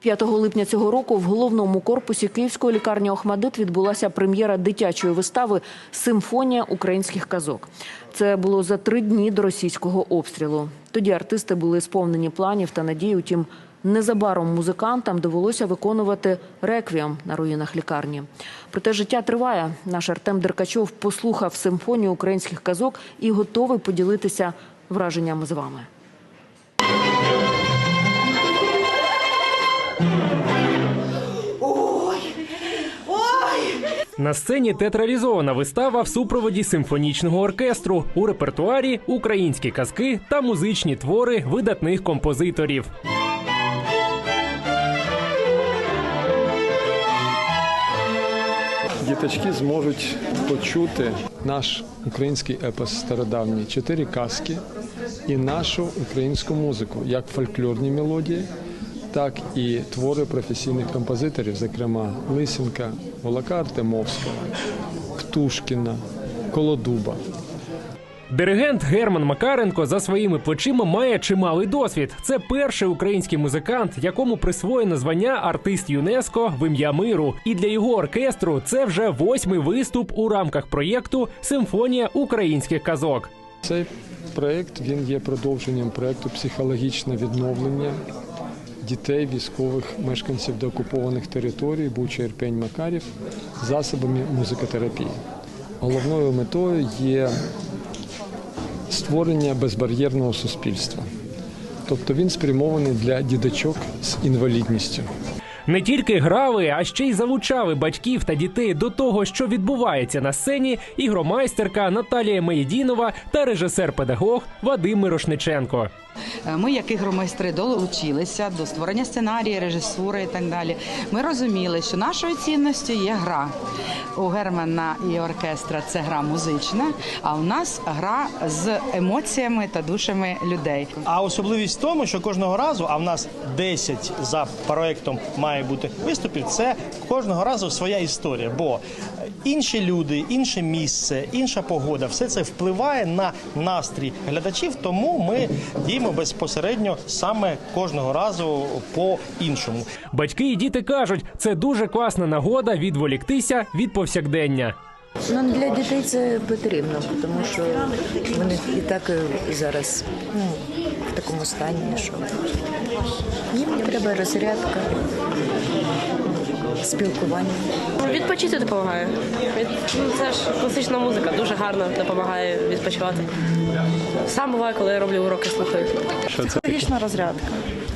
5 липня цього року в головному корпусі Київської лікарні Охмадит відбулася прем'єра дитячої вистави Симфонія українських казок. Це було за три дні до російського обстрілу. Тоді артисти були сповнені планів та надій. Утім, незабаром музикантам довелося виконувати реквієм на руїнах лікарні. Проте життя триває. Наш Артем Деркачов послухав симфонію українських казок і готовий поділитися враженнями з вами. На сцені театралізована вистава в супроводі симфонічного оркестру у репертуарі українські казки та музичні твори видатних композиторів. Діточки зможуть почути наш український епос стародавній, чотири казки і нашу українську музику, як фольклорні мелодії, так і твори професійних композиторів, зокрема Лисенка, Волока Артемовського, Птушкіна, Колодуба. Диригент Герман Макаренко за своїми плечима має чималий досвід. Це перший український музикант, якому присвоєно звання артист ЮНЕСКО в ім'я миру. І для його оркестру це вже восьмий виступ у рамках проєкту Симфонія українських казок. Цей проєкт він є продовженням проєкту психологічне відновлення дітей, військових мешканців деокупованих територій, Буча, Ірпень, Макарів, засобами музикотерапії. Головною метою є створення безбар'єрного суспільства. Тобто він спрямований для діточок з інвалідністю. Не тільки грали, а ще й залучали батьків та дітей до того, що відбувається на сцені, ігромайстерка Наталія Меєдінова та режисер-педагог Вадим Мирошниченко. Е, Ми, як ігромайстри, долучилися до створення сценарії, режисури і так далі. Ми розуміли, що нашою цінністю є гра. У Германа і оркестра це гра музична, а у нас гра з емоціями та душами людей. А особливість в тому, що кожного разу, а в нас 10 за проектом має бути виступів, це кожного разу своя історія. Бо інші люди, інше місце, інша погода, все це впливає на настрій глядачів. Тому ми діємо безпосередньо саме кожного разу по іншому. Батьки і діти кажуть, це дуже класна нагода відволіктися від повсякдення. Ну для дітей це потрібно, тому що вони і так е, зараз ну, в такому стані, що їм треба розрядка, спілкування. Відпочити допомагає. Від- ну, Це ж класична музика, дуже гарно допомагає відпочивати. Сам буває, коли я роблю уроки, слухаю. Психологічна розрядка,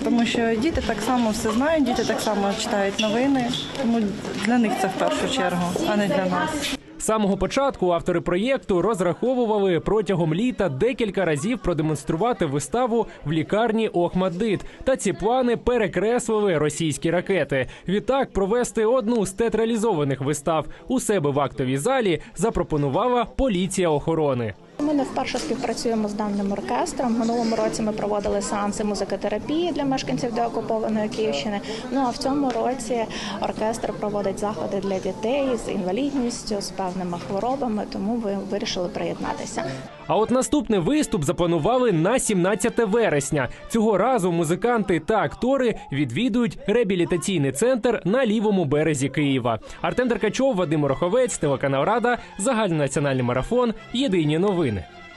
тому що діти так само все знають, діти так само читають новини, тому для них це в першу чергу, а не для нас. З самого початку автори проєкту розраховували протягом літа декілька разів продемонструвати виставу в лікарні Охмаддит. Та ці плани перекреслили російські ракети. Відтак провести одну з театралізованих вистав у себе в актовій залі запропонувала поліція охорони. Ми не вперше співпрацюємо з даним оркестром. Минулому році ми проводили сеанси музикотерапії для мешканців деокупованої Київщини. Ну а в цьому році оркестр проводить заходи для дітей з інвалідністю, з певними хворобами. Тому ви вирішили приєднатися. А от наступний виступ запланували на 17 вересня. Цього разу музиканти та актори відвідують реабілітаційний центр на лівому березі Києва. Артем Деркачов, Вадим Роховець, телеканал Рада, загальнонаціональний марафон. Єдині новини. Bitcoin